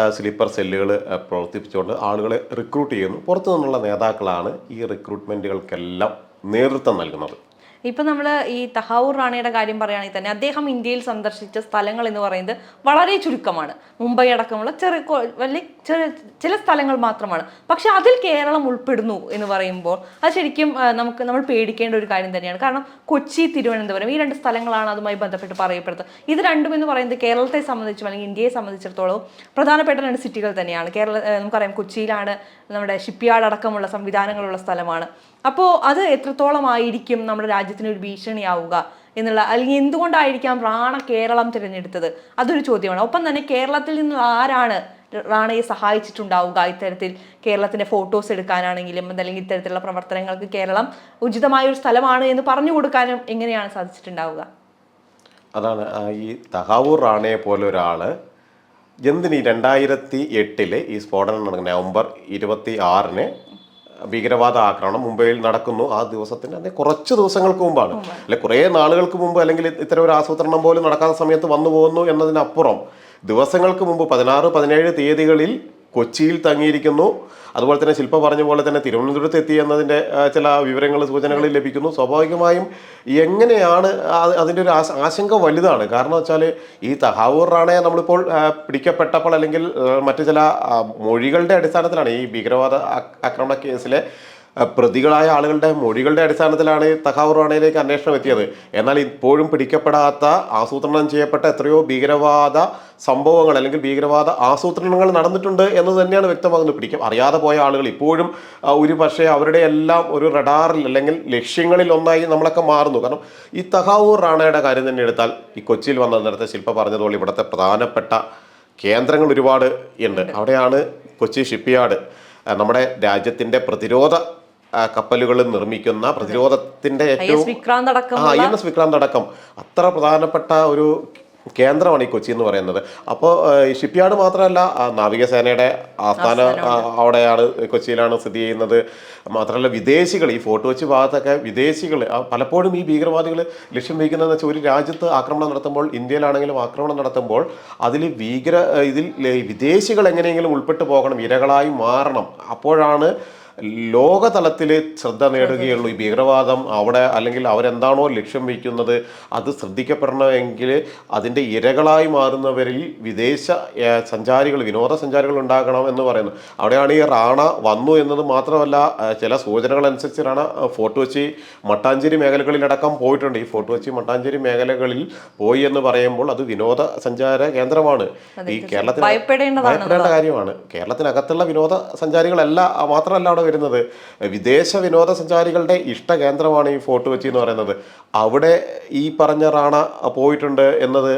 സ്ലീപ്പർ സെല്ലുകൾ പ്രവർത്തിപ്പിച്ചുകൊണ്ട് ആളുകളെ റിക്രൂട്ട് ചെയ്യുന്നു. പുറത്തു നിന്നുള്ള നേതാക്കളാണ് ഈ റിക്രൂട്ട്മെന്റുകൾക്കെല്ലാം നേതൃത്വം നൽകുന്നത്. ഇപ്പൊ നമ്മൾ ഈ തഹാവൂർ റാണയുടെ കാര്യം പറയുകയാണെങ്കിൽ തന്നെ അദ്ദേഹം ഇന്ത്യയിൽ സന്ദർശിച്ച സ്ഥലങ്ങൾ എന്ന് പറയുന്നത് വളരെ ചുരുക്കമാണ്. മുംബൈ അടക്കമുള്ള ചെറിയ വലിയ ചെറിയ ചില സ്ഥലങ്ങൾ മാത്രമാണ്. പക്ഷെ അതിൽ കേരളം ഉൾപ്പെടുന്നു എന്ന് പറയുമ്പോൾ അത് ശരിക്കും നമുക്ക് നമ്മൾ പേടിക്കേണ്ട ഒരു കാര്യം തന്നെയാണ്. കാരണം കൊച്ചി തിരുവനന്തപുരം ഈ രണ്ട് സ്ഥലങ്ങളാണ് അതുമായി ബന്ധപ്പെട്ട് പറയപ്പെടുന്നത്. ഇത് രണ്ടും എന്ന് പറയുന്നത് കേരളത്തെ സംബന്ധിച്ചും അല്ലെങ്കിൽ ഇന്ത്യയെ സംബന്ധിച്ചിടത്തോളം പ്രധാനപ്പെട്ട രണ്ട് സിറ്റികൾ തന്നെയാണ്. കേരള നമുക്കറിയാം കൊച്ചിയിലാണ് നമ്മുടെ ഷിപ്പ്യാർഡ് അടക്കമുള്ള സംവിധാനങ്ങളുള്ള സ്ഥലമാണ്. അപ്പോൾ അത് എത്രത്തോളമായിരിക്കും നമ്മുടെ രാജ്യത്തിന് ഒരു ഭീഷണിയാവുക എന്നുള്ള അല്ലെങ്കിൽ എന്തുകൊണ്ടായിരിക്കാം റാണ കേരളം തിരഞ്ഞെടുത്തത്? അതൊരു ചോദ്യമാണ്. ഒപ്പം തന്നെ കേരളത്തിൽ നിന്നുള്ള ആരാണ് റാണയെ സഹായിച്ചിട്ടുണ്ടാവുക? ഇത്തരത്തിൽ കേരളത്തിന്റെ ഫോട്ടോസ് എടുക്കാനാണെങ്കിലും അതല്ലെങ്കിൽ ഇത്തരത്തിലുള്ള പ്രവർത്തനങ്ങൾക്ക് കേരളം ഉചിതമായ ഒരു സ്ഥലമാണ് എന്ന് പറഞ്ഞു കൊടുക്കാനും എങ്ങനെയാണ് സാധിച്ചിട്ടുണ്ടാവുക? അതാണ് ഈ തഹാവൂർ റാണയെ പോലെ ഒരാൾ എന്തിന് ഈ രണ്ടായിരത്തി എട്ടിൽ ഈ സ്ഫോടനം നടക്കുന്ന നവംബർ ഇരുപത്തി ആറിന് ഭീകരവാദ ആക്രമണം മുംബൈയിൽ നടക്കുന്നു. ആ ദിവസത്തിന് അതെ കുറച്ച് ദിവസങ്ങൾക്ക് മുമ്പാണ്. അല്ലെ കുറേ നാളുകൾക്ക് മുമ്പ് അല്ലെങ്കിൽ ഇത്തരം ഒരു ആസൂത്രണം പോലും നടക്കാത്ത സമയത്ത് വന്നു പോകുന്നു എന്നതിനപ്പുറം ദിവസങ്ങൾക്ക് മുമ്പ് പതിനാറ് പതിനേഴ് തീയതികളിൽ കൊച്ചിയിൽ തങ്ങിയിരിക്കുന്നു. അതുപോലെ തന്നെ ശില്പ പറഞ്ഞ പോലെ തന്നെ തിരുവനന്തപുരത്ത് എത്തി എന്നതിന്റെ ചില വിവരങ്ങൾ സൂചനകൾ ലഭിക്കുന്നു. സ്വാഭാവികമായും എങ്ങനെയാണ് അതിന്റെ ഒരു ആശങ്ക വലുതാണ്. കാരണം വെച്ചാൽ ഈ തഹാവൂർ റാണയെ നമ്മളിപ്പോൾ പിടിക്കപ്പെട്ടപ്പോൾ അല്ലെങ്കിൽ മറ്റു ചില മൊഴികളുടെ അടിസ്ഥാനത്തിലാണ് ഈ ഭീകരവാദ ആക്രമണ കേസിലെ പ്രതികളായ ആളുകളുടെ മൊഴികളുടെ അടിസ്ഥാനത്തിലാണ് തഹാവൂർ റാണയിലേക്ക് അന്വേഷണം എത്തിയത്. എന്നാൽ ഇപ്പോഴും പിടിക്കപ്പെടാത്ത ആസൂത്രണം ചെയ്യപ്പെട്ട എത്രയോ ഭീകരവാദ സംഭവങ്ങൾ അല്ലെങ്കിൽ ഭീകരവാദ ആസൂത്രണങ്ങൾ നടന്നിട്ടുണ്ട് എന്ന് തന്നെയാണ് വ്യക്തമാകുന്നത്. പിടിക്കും അറിയാതെ പോയ ആളുകൾ ഇപ്പോഴും ഒരു പക്ഷേ അവരുടെ എല്ലാം ഒരു റഡാറിൽ അല്ലെങ്കിൽ ലക്ഷ്യങ്ങളിൽ ഒന്നായി നമ്മളൊക്കെ മാറുന്നു. കാരണം ഈ തഹാവൂർ റാണയുടെ കാര്യം തന്നെ എടുത്താൽ ഈ കൊച്ചിയിൽ വന്ന നേരത്തെ ശില്പ പറഞ്ഞതുപോലെ ഇവിടുത്തെ പ്രധാനപ്പെട്ട കേന്ദ്രങ്ങൾ ഒരുപാട് ഉണ്ട്. അവിടെയാണ് കൊച്ചി ഷിപ്പ്യാർഡ്. നമ്മുടെ രാജ്യത്തിന്റെ പ്രതിരോധ കപ്പലുകൾ നിർമ്മിക്കുന്ന പ്രതിരോധത്തിന്റെ ഏറ്റവും ആ ഐ എൻ എസ് വിക്രാന്ത് അടക്കം. അത്ര പ്രധാനപ്പെട്ട ഒരു കേന്ദ്രമാണ് ഈ കൊച്ചി എന്ന് പറയുന്നത്. അപ്പോൾ ഷിപ്പ്യാർഡ് മാത്രമല്ല നാവികസേനയുടെ ആസ്ഥാന അവിടെയാണ് കൊച്ചിയിലാണ് സ്ഥിതി ചെയ്യുന്നത്. മാത്രമല്ല വിദേശികൾ ഈ ഫോർട്ട് കൊച്ചി ഭാഗത്തൊക്കെ വിദേശികൾ പലപ്പോഴും ഈ ഭീകരവാദികൾ ലക്ഷ്യം വഹിക്കുന്നതെന്ന് വെച്ചാൽ ഒരു രാജ്യത്ത് ആക്രമണം നടത്തുമ്പോൾ ഇന്ത്യയിലാണെങ്കിലും ആക്രമണം നടത്തുമ്പോൾ അതിൽ ഭീകര ഇതിൽ വിദേശികൾ എങ്ങനെയെങ്കിലും ഉൾപ്പെട്ടു പോകണം ഇരകളായി മാറണം. അപ്പോഴാണ് ലോകതലത്തിൽ ശ്രദ്ധ നേടുകയുള്ളൂ. ഈ ഭീകരവാദം അവിടെ അല്ലെങ്കിൽ അവരെന്താണോ ലക്ഷ്യം വയ്ക്കുന്നത് അത് ശ്രദ്ധിക്കപ്പെടണമെങ്കിൽ അതിന്റെ ഇരകളായി മാറുന്നവരിൽ വിദേശ സഞ്ചാരികൾ വിനോദസഞ്ചാരികൾ ഉണ്ടാകണം എന്ന് പറയുന്നു. അവിടെയാണ് ഈ റാണ വന്നു എന്നത് മാത്രമല്ല ചില സൂചനകൾ അനുസരിച്ച് റാണ ഫോർട്ട് കൊച്ചി മട്ടാഞ്ചേരി മേഖലകളിലടക്കം പോയിട്ടുണ്ട്. ഈ ഫോർട്ട് കൊച്ചി മട്ടാഞ്ചേരി മേഖലകളിൽ പോയി എന്ന് പറയുമ്പോൾ അത് വിനോദ സഞ്ചാര കേന്ദ്രമാണ്. ഈ കേരളത്തിൽ ഭയപ്പെടേണ്ട കാര്യമാണ്. കേരളത്തിനകത്തുള്ള വിനോദ സഞ്ചാരികളല്ല മാത്രമല്ല അവിടെ വരുന്നത്. വിദേശ വിനോദസഞ്ചാരികളുടെ ഇഷ്ട കേന്ദ്രമാണ് ഈ ഫോർട്ട് കൊച്ചി എന്ന് പറയുന്നത്. അവിടെ ഈ പറഞ്ഞ റാണ പോയിട്ടുണ്ട് എന്നത്